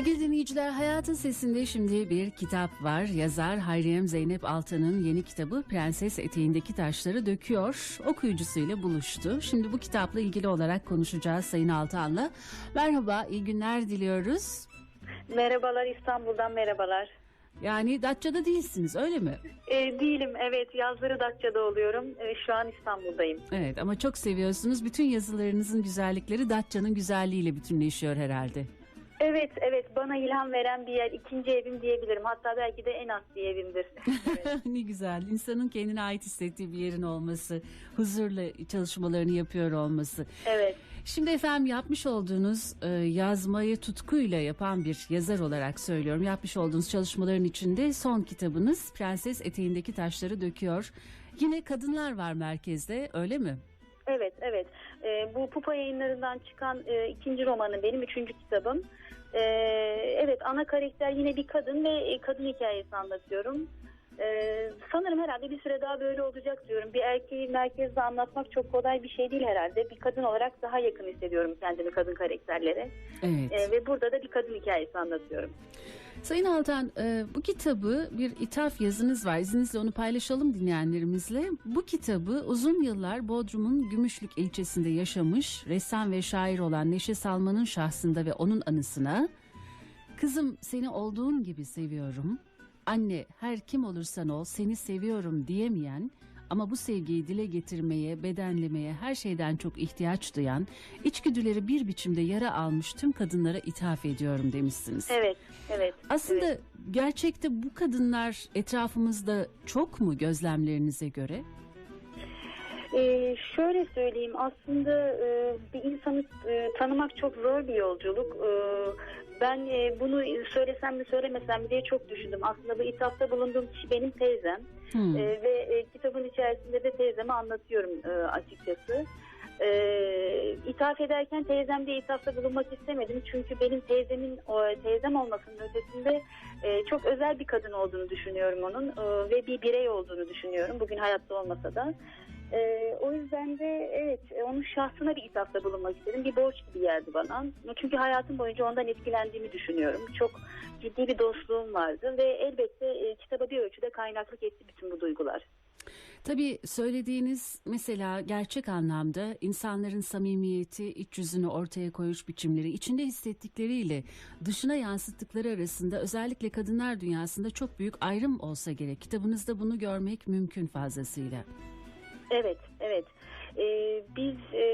Sevgili dinleyiciler, Hayatın Sesinde şimdi bir kitap var. Yazar Hayriyem Zeynep Altan'ın yeni kitabı Prenses Eteğindeki Taşları Döküyor. Okuyucusuyla buluştu. Şimdi bu kitapla ilgili olarak konuşacağız Sayın Altan'la. Merhaba, iyi günler diliyoruz. Merhabalar İstanbul'dan merhabalar. Yani Datça'da değilsiniz öyle mi? Ee, değilim evet yazları Datça'da oluyorum. Ee, şu an İstanbul'dayım. Evet ama çok seviyorsunuz. Bütün yazılarınızın güzellikleri Datça'nın güzelliğiyle bütünleşiyor herhalde. Evet evet bana ilham veren bir yer ikinci evim diyebilirim. Hatta belki de en asli evimdir. ne güzel. İnsanın kendine ait hissettiği bir yerin olması, huzurla çalışmalarını yapıyor olması. evet. Şimdi efendim yapmış olduğunuz e, yazmayı tutkuyla yapan bir yazar olarak söylüyorum. Yapmış olduğunuz çalışmaların içinde son kitabınız Prenses Eteğindeki Taşları Döküyor. Yine kadınlar var merkezde öyle mi? Evet evet. Ee, bu Pupa yayınlarından çıkan e, ikinci romanım benim üçüncü kitabım. Ee, evet ana karakter yine bir kadın ve e, kadın hikayesi anlatıyorum. Ee, sanırım herhalde bir süre daha böyle olacak diyorum. Bir erkeği merkezde anlatmak çok kolay bir şey değil herhalde. Bir kadın olarak daha yakın hissediyorum kendimi kadın karakterlere. Evet. Ee, ve burada da bir kadın hikayesi anlatıyorum. Sayın Altan e, bu kitabı bir ithaf yazınız var. İzninizle onu paylaşalım dinleyenlerimizle. Bu kitabı uzun yıllar Bodrum'un Gümüşlük ilçesinde yaşamış ressam ve şair olan Neşe Salman'ın şahsında ve onun anısına Kızım seni olduğun gibi seviyorum. Anne her kim olursan ol seni seviyorum diyemeyen ama bu sevgiyi dile getirmeye, bedenlemeye, her şeyden çok ihtiyaç duyan, içgüdüleri bir biçimde yara almış tüm kadınlara ithaf ediyorum demişsiniz. Evet, evet. Aslında evet. gerçekte bu kadınlar etrafımızda çok mu gözlemlerinize göre? Ee, şöyle söyleyeyim aslında e, bir insanı e, tanımak çok zor bir yolculuk. Ee, ben e, bunu söylesem mi söylemesem mi diye çok düşündüm. Aslında bu ithafta bulunduğum kişi benim teyzem. Hmm. Ee, ve e, kitabın içerisinde de teyzeme anlatıyorum e, açıkçası. Ee, ithaf ederken teyzem diye ithafta bulunmak istemedim. Çünkü benim teyzemin o, teyzem olmasının ötesinde e, çok özel bir kadın olduğunu düşünüyorum onun. E, ve bir birey olduğunu düşünüyorum. Bugün hayatta olmasa da. Ee, o yüzden de evet e, onun şahsına bir ithafta bulunmak istedim. Bir borç gibi geldi bana. Çünkü hayatım boyunca ondan etkilendiğimi düşünüyorum. Çok ciddi bir dostluğum vardı ve elbette e, kitaba bir ölçüde kaynaklık etti bütün bu duygular. Tabii söylediğiniz mesela gerçek anlamda insanların samimiyeti, iç yüzünü ortaya koyuş biçimleri, içinde hissettikleriyle dışına yansıttıkları arasında özellikle kadınlar dünyasında çok büyük ayrım olsa gerek. Kitabınızda bunu görmek mümkün fazlasıyla. Evet, evet. Ee, biz e,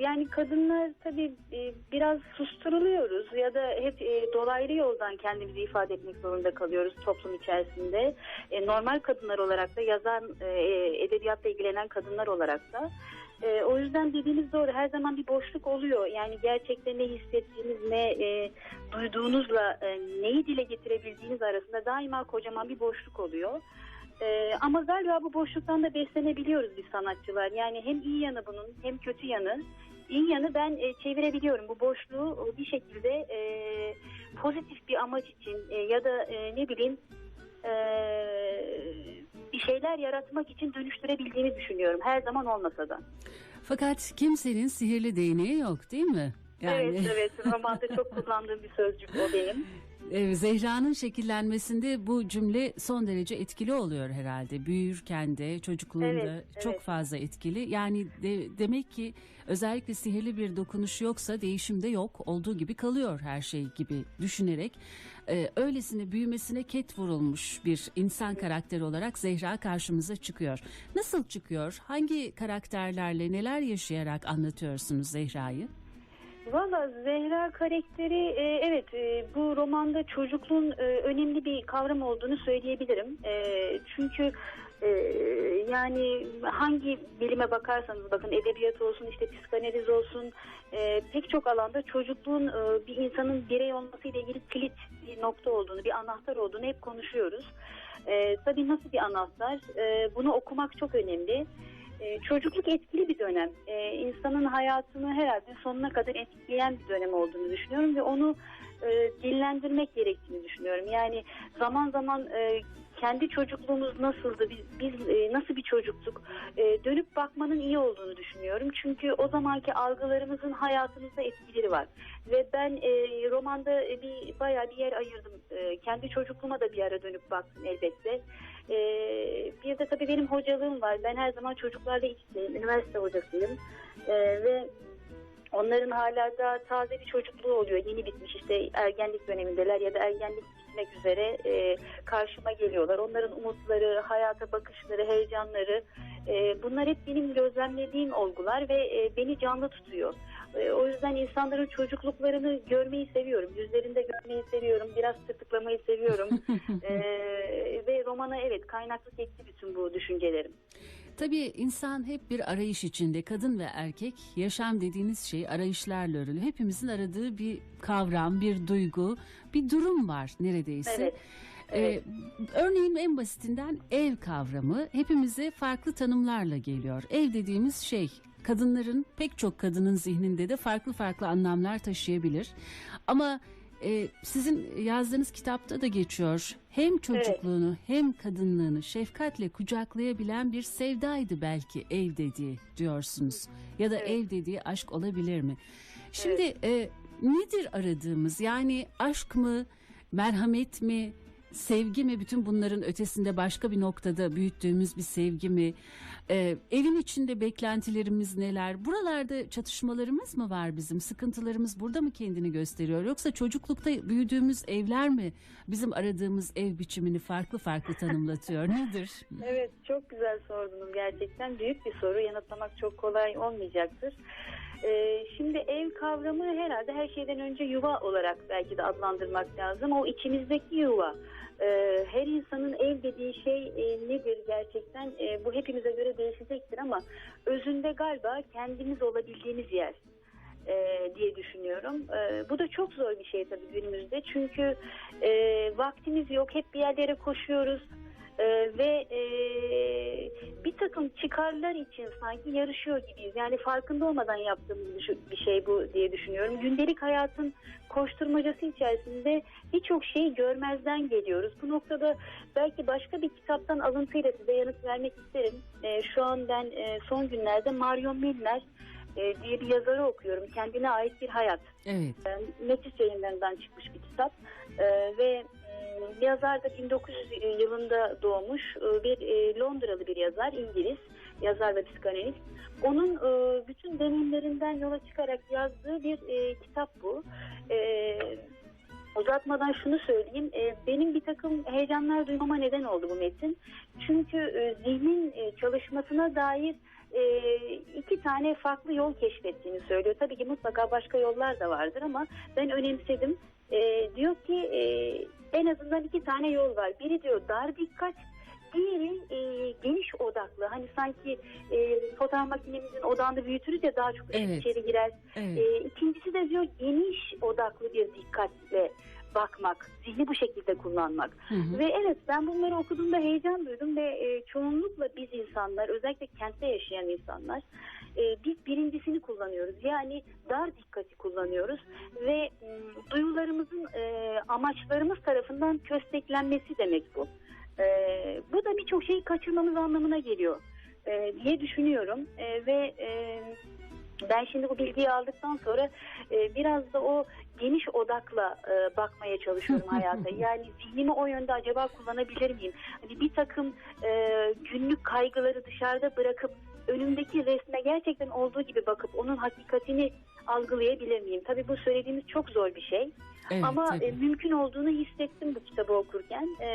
yani kadınlar tabii e, biraz susturuluyoruz ya da hep e, dolaylı yoldan kendimizi ifade etmek zorunda kalıyoruz toplum içerisinde. E, normal kadınlar olarak da yazan, e, edebiyatla ilgilenen kadınlar olarak da. E, o yüzden dediğiniz doğru her zaman bir boşluk oluyor. Yani gerçekten ne hissettiğiniz ne e, duyduğunuzla e, neyi dile getirebildiğiniz arasında daima kocaman bir boşluk oluyor. Ee, ama galiba bu boşluktan da beslenebiliyoruz biz sanatçılar. Yani hem iyi yanı bunun hem kötü yanı. İyi yanı ben e, çevirebiliyorum. Bu boşluğu bir şekilde e, pozitif bir amaç için e, ya da e, ne bileyim e, bir şeyler yaratmak için dönüştürebildiğimi düşünüyorum. Her zaman olmasa da. Fakat kimsenin sihirli değneği yok değil mi? Evet evet romanda çok kullandığım bir sözcük o benim. Ee, Zehra'nın şekillenmesinde bu cümle son derece etkili oluyor herhalde. Büyürken de çocukluğunda Evet, çok evet. fazla etkili. Yani de- demek ki özellikle sihirli bir dokunuş yoksa değişim de yok. Olduğu gibi kalıyor her şey gibi düşünerek. e, öylesine büyümesine ket vurulmuş bir insan karakteri olarak Zehra karşımıza çıkıyor. Nasıl çıkıyor? Hangi karakterlerle neler yaşayarak anlatıyorsunuz Zehra'yı? Valla Zehra karakteri e, evet e, bu romanda çocukluğun e, önemli bir kavram olduğunu söyleyebilirim. E, çünkü e, yani hangi bilime bakarsanız bakın edebiyat olsun işte psikanaliz olsun e, pek çok alanda çocukluğun e, bir insanın birey olmasıyla ilgili kilit bir nokta olduğunu bir anahtar olduğunu hep konuşuyoruz. E, tabii nasıl bir anahtar E, bunu okumak çok önemli. Ee, çocukluk etkili bir dönem. Ee, insanın hayatını herhalde sonuna kadar etkileyen bir dönem olduğunu düşünüyorum ve onu e, dinlendirmek gerektiğini düşünüyorum. Yani zaman zaman e, kendi çocukluğumuz nasıldı, biz, biz e, nasıl bir çocuktuk e, dönüp bakmanın iyi olduğunu düşünüyorum. Çünkü o zamanki algılarımızın hayatımızda etkileri var. Ve ben e, romanda e, bir bayağı bir yer ayırdım. E, kendi çocukluğuma da bir ara dönüp baktım elbette. E, bir de tabii benim hocalığım var. Ben her zaman çocuklarla iç içeyim. Üniversite hocasıyım. E, ve onların hala da taze bir çocukluğu oluyor. Yeni bitmiş işte ergenlik dönemindeler ya da ergenlik bitmek üzere e, karşıma geliyorlar. Onların umutları, hayata bakışları, heyecanları e, bunlar hep benim gözlemlediğim olgular ve e, beni canlı tutuyor. E, o yüzden insanların çocukluklarını görmeyi seviyorum. Yüzlerinde görmeyi seviyorum. Biraz tırtıklamayı seviyorum. e, ve romana evet kaynaklık etti bütün bu düşüncelerim. Tabii insan hep bir arayış içinde. Kadın ve erkek yaşam dediğiniz şey arayışlarla örülü. Hepimizin aradığı bir kavram, bir duygu, bir durum var neredeyse. Evet. Ee, örneğin en basitinden ev kavramı hepimize farklı tanımlarla geliyor. Ev dediğimiz şey kadınların pek çok kadının zihninde de farklı farklı anlamlar taşıyabilir. Ama e, sizin yazdığınız kitapta da geçiyor. Hem çocukluğunu hem kadınlığını şefkatle kucaklayabilen bir sevdaydı belki ev dediği diyorsunuz. Ya da Evet. ev dediği aşk olabilir mi? Şimdi e, nedir aradığımız? Yani aşk mı, merhamet mi, sevgi mi? Bütün bunların ötesinde başka bir noktada büyüttüğümüz bir sevgi mi? E, evin içinde beklentilerimiz neler? Buralarda çatışmalarımız mı var bizim? Sıkıntılarımız burada mı kendini gösteriyor? Yoksa çocuklukta büyüdüğümüz evler mi bizim aradığımız ev biçimini farklı farklı tanımlatıyor? Nedir? Evet çok güzel sordunuz gerçekten. Büyük bir soru yanıtlamak çok kolay olmayacaktır. Ee, şimdi ev kavramı herhalde her şeyden önce yuva olarak belki de adlandırmak lazım. O içimizdeki yuva. Ee, her insanın ev dediği şey e, nedir gerçekten E, bu hepimize göre değişecektir ama özünde galiba kendimiz olabildiğimiz yer e, diye düşünüyorum. E, bu da çok zor bir şey tabii günümüzde çünkü e, vaktimiz yok hep bir yerlere koşuyoruz. Ee, ve e, bir takım çıkarlar için sanki yarışıyor gibiyiz. Yani farkında olmadan yaptığımız bir şey- bu diye düşünüyorum. Gündelik hayatın koşturmacası içerisinde birçok şeyi görmezden geliyoruz. Bu noktada belki başka bir kitaptan alıntıyla size yanıt vermek isterim. Ee, şu an ben e, son günlerde Marion Milner e, diye bir yazarı okuyorum. Kendine ait bir hayat. Evet. Metis yayınlarından çıkmış bir kitap Ee, ve e, yazar da 1900 yılında doğmuş e, bir e, Londralı bir yazar İngiliz yazar ve psikanalist onun e, bütün deneyimlerinden yola çıkarak yazdığı bir e, kitap bu E, uzatmadan şunu söyleyeyim E, benim bir takım heyecanlar duymama neden oldu bu metin çünkü e, zihnin e, çalışmasına dair e, iki tane farklı yol keşfettiğini söylüyor. Tabii ki mutlaka başka yollar da vardır ama ben önemsedim. E, diyor ki e, en azından iki tane yol var. Biri diyor dar dikkat, diğeri e, geniş odaklı. Hani sanki e, fotoğraf makinemizin odağını büyütürüz ya daha çok Evet. içeri girer. Evet. E, ikincisi de diyor geniş odaklı bir dikkatle bakmak, zihni bu şekilde kullanmak. Hı hı. Ve evet ben bunları okuduğumda heyecan duydum ve e, çoğunlukla biz insanlar özellikle kentte yaşayan insanlar e, biz birincisini kullanıyoruz. Yani dar dikkati kullanıyoruz ve m, duyularımızın e, amaçlarımız tarafından kösteklenmesi demek bu. E, bu da birçok şeyi kaçırmamız anlamına geliyor e, diye düşünüyorum E, ve e, ben şimdi bu bilgiyi aldıktan sonra e, biraz da o geniş odakla e, bakmaya çalışıyorum hayata. Yani zihnimi o yönde acaba kullanabilir miyim? Hani bir takım e, günlük kaygıları dışarıda bırakıp önümdeki resme gerçekten olduğu gibi bakıp onun hakikatini algılayabilir miyim? Tabii bu söylediğimiz çok zor bir şey. Evet, Ama tabii. e, mümkün olduğunu hissettim bu kitabı okurken. E,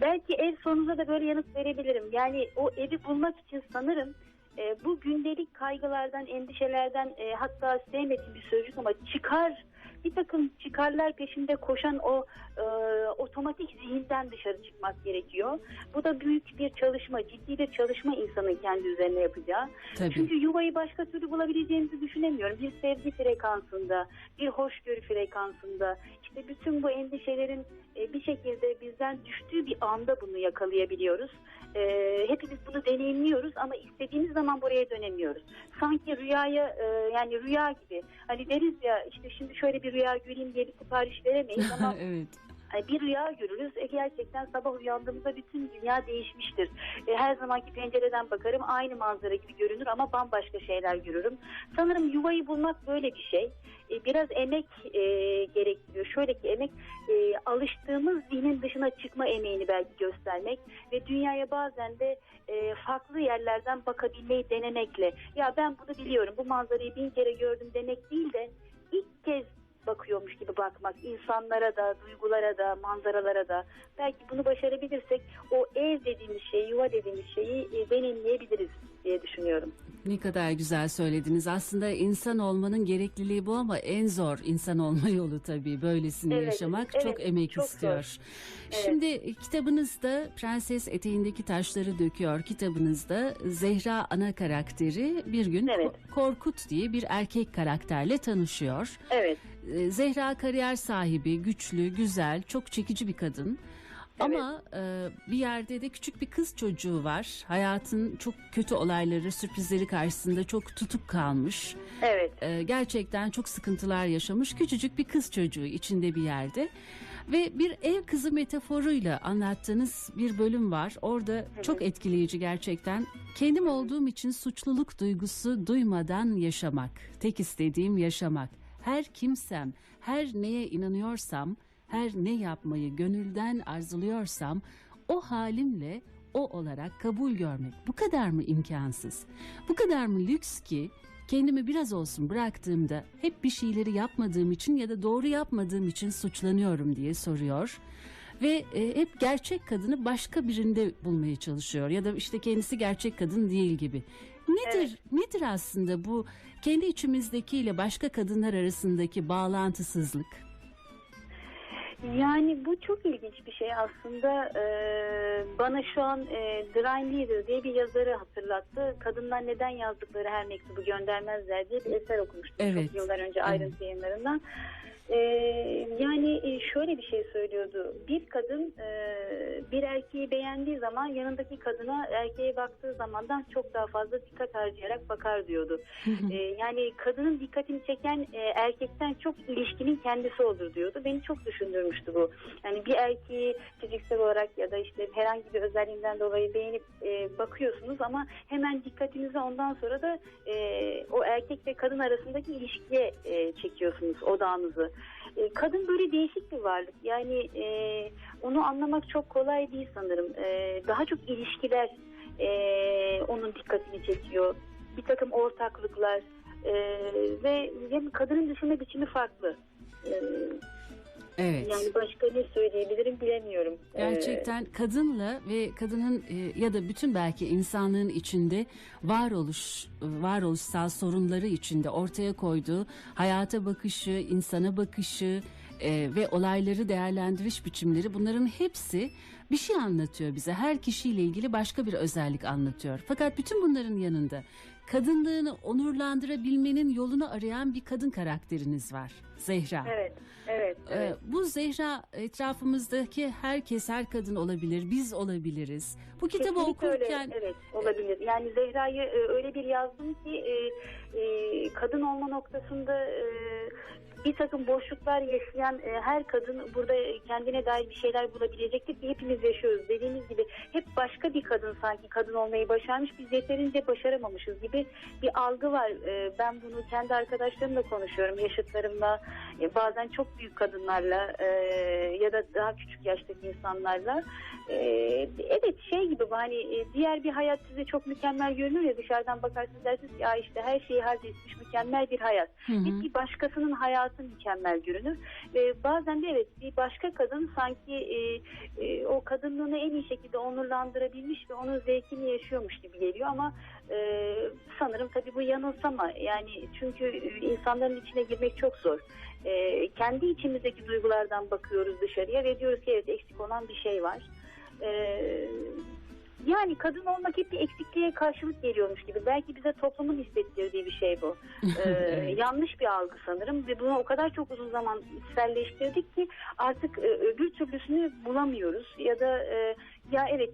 belki ev sorunuza da böyle yanıt verebilirim. Yani o evi bulmak için sanırım e, bu gündelik kaygılardan, endişelerden e, hatta sevmediğim bir sözcük ama çıkar bir takım çıkarlar peşinde koşan o e, otomatik zihinden dışarı çıkmak gerekiyor. Bu da büyük bir çalışma, ciddi bir çalışma insanın kendi üzerine yapacağı. Tabii. Çünkü yuvayı başka türlü bulabileceğimizi düşünemiyorum. Bir sevgi frekansında, bir hoşgörü frekansında, işte bütün bu endişelerin e, bir şekilde bizden düştüğü bir anda bunu yakalayabiliyoruz. E, hepimiz bunu deneyimliyoruz ama istediğimiz zaman buraya dönemiyoruz. Sanki rüyaya e, yani rüya gibi. Hani deriz ya işte şimdi şöyle bir rüya göreyim diye bir sipariş veremeyiz ama evet. Hani bir rüya görürüz. E gerçekten sabah uyandığımızda bütün dünya değişmiştir. E her zamanki pencereden bakarım aynı manzara gibi görünür ama bambaşka şeyler görürüm. Sanırım yuvayı bulmak böyle bir şey. E biraz emek e, gerektiriyor. Şöyle ki emek e, alıştığımız dinin dışına çıkma emeğini belki göstermek ve dünyaya bazen de e, farklı yerlerden bakabilmeyi denemekle. Ya ben bunu biliyorum bu manzarayı bin kere gördüm demek değil de bakıyormuş gibi bakmak. insanlara da, duygulara da, manzaralara da. Belki bunu başarabilirsek o ev dediğimiz şeyi, yuva dediğimiz şeyi e, deneyimleyebiliriz diye düşünüyorum. Ne kadar güzel söylediniz. Aslında insan olmanın gerekliliği bu ama en zor insan olma yolu tabii. Böylesini Evet, yaşamak evet, çok emek çok istiyor. zor. Evet. Şimdi kitabınızda Prenses Eteğindeki Taşları Döküyor kitabınızda Zehra ana karakteri bir gün Evet. Ko- Korkut diye bir erkek karakterle tanışıyor. Evet, E, Zehra kariyer sahibi, güçlü, güzel, çok çekici bir kadın. Ama e, bir yerde de küçük bir kız çocuğu var. Hayatın çok kötü olayları, sürprizleri karşısında çok tutuk kalmış. evet, E, gerçekten çok sıkıntılar yaşamış küçücük bir kız çocuğu içinde bir yerde. Ve bir ev kızı metaforuyla anlattığınız bir bölüm var. Orada çok etkileyici gerçekten. Kendim olduğum için suçluluk duygusu duymadan yaşamak. Tek istediğim yaşamak. Her kimsem, her neye inanıyorsam, her ne yapmayı gönülden arzuluyorsam o halimle o olarak kabul görmek. Bu kadar mı imkansız? Bu kadar mı lüks ki kendimi biraz olsun bıraktığımda hep bir şeyleri yapmadığım için ya da doğru yapmadığım için suçlanıyorum diye soruyor. Ve e, hep gerçek kadını başka birinde bulmaya çalışıyor ya da işte kendisi gerçek kadın değil gibi. Nedir nedir aslında bu kendi içimizdekiyle başka kadınlar arasındaki bağlantısızlık? Yani bu çok ilginç bir şey aslında. Ee, bana şu an e, Dry Leader diye bir yazarı hatırlattı. Kadınlar neden yazdıkları her mektubu göndermezler diye bir eser okumuştum Evet. çok yıllar önce ayrıntı yayınlarından. Ee, yani e, şöyle bir şey söylüyordu. Bir kadın e, bir erkeği beğendiği zaman yanındaki kadına erkeğe baktığı zamandan çok daha fazla dikkat harcayarak bakar diyordu. Ee, yani kadının dikkatini çeken e, erkekten çok ilişkinin kendisi olur diyordu. Beni çok düşündürmüştü bu. Yani bir erkeği fiziksel olarak ya da işte herhangi bir özelliğinden dolayı beğenip e, bakıyorsunuz ama hemen dikkatinizi ondan sonra da e, o erkek ve kadın arasındaki ilişkiye e, çekiyorsunuz odağınızı. E, kadın böyle değişik bir varlık. Yani e, onu anlamak çok kolay değil sanırım. E, daha çok ilişkiler e, onun dikkatini çekiyor. Bir takım ortaklıklar e, ve yani kadının düşünme biçimi farklı. E, Evet. yani başka ne söyleyebilirim bilemiyorum. Gerçekten kadınla ve kadının e, ya da bütün belki insanlığın içinde varoluş varoluşsal sorunları içinde ortaya koyduğu hayata bakışı, insana bakışı e, ve olayları değerlendiriş biçimleri bunların hepsi bir şey anlatıyor bize. Her kişiyle ilgili başka bir özellik anlatıyor. Fakat bütün bunların yanında kadınlığını onurlandırabilmenin yolunu arayan bir kadın karakteriniz var. Zehra. Evet, evet, Ee, evet. bu Zehra etrafımızdaki herkes, her kadın olabilir, biz olabiliriz. Bu kitabı Kesinlikle öyle, okurken evet olabilir. Yani Zehra'yı e, öyle bir yazdım ki e, e, kadın olma noktasında e, bir takım boşluklar yaşayan e, her kadın burada kendine dair bir şeyler bulabilecektir ki hepimiz yaşıyoruz. Dediğimiz gibi hep başka bir kadın sanki kadın olmayı başarmış biz yeterince başaramamışız gibi bir algı var. E, ben bunu kendi arkadaşlarımla konuşuyorum, yaşıtlarımla, e, bazen çok büyük kadınlarla e, ya da daha küçük yaştaki insanlarla. E, evet şey gibi hani e, diğer bir hayat size çok mükemmel görünür ya dışarıdan bakarsınız dersiniz ki ya işte her şeyi halletmiş mükemmel bir hayat. Hı hı. Bir başkasının hayatı mükemmel görünür. Ve bazen de evet bir başka kadın sanki e, e, o kadınlığını en iyi şekilde onurlandırabilmiş ve onun zevkini yaşıyormuş gibi geliyor ama e, sanırım tabii bu yanılsama. Yani çünkü e, insanların içine girmek çok zor. E, kendi içimizdeki duygulardan bakıyoruz dışarıya ve diyoruz ki evet eksik olan bir şey var. E, yani kadın olmak hep bir eksikliğe karşılık geliyormuş gibi. Belki bize toplumun hissettirdiği bir şey bu. Ee. Yanlış bir algı sanırım ve bunu o kadar çok uzun zaman içselleştirdik ki artık e, öbür türlüsünü bulamıyoruz. Ya da e, ya evet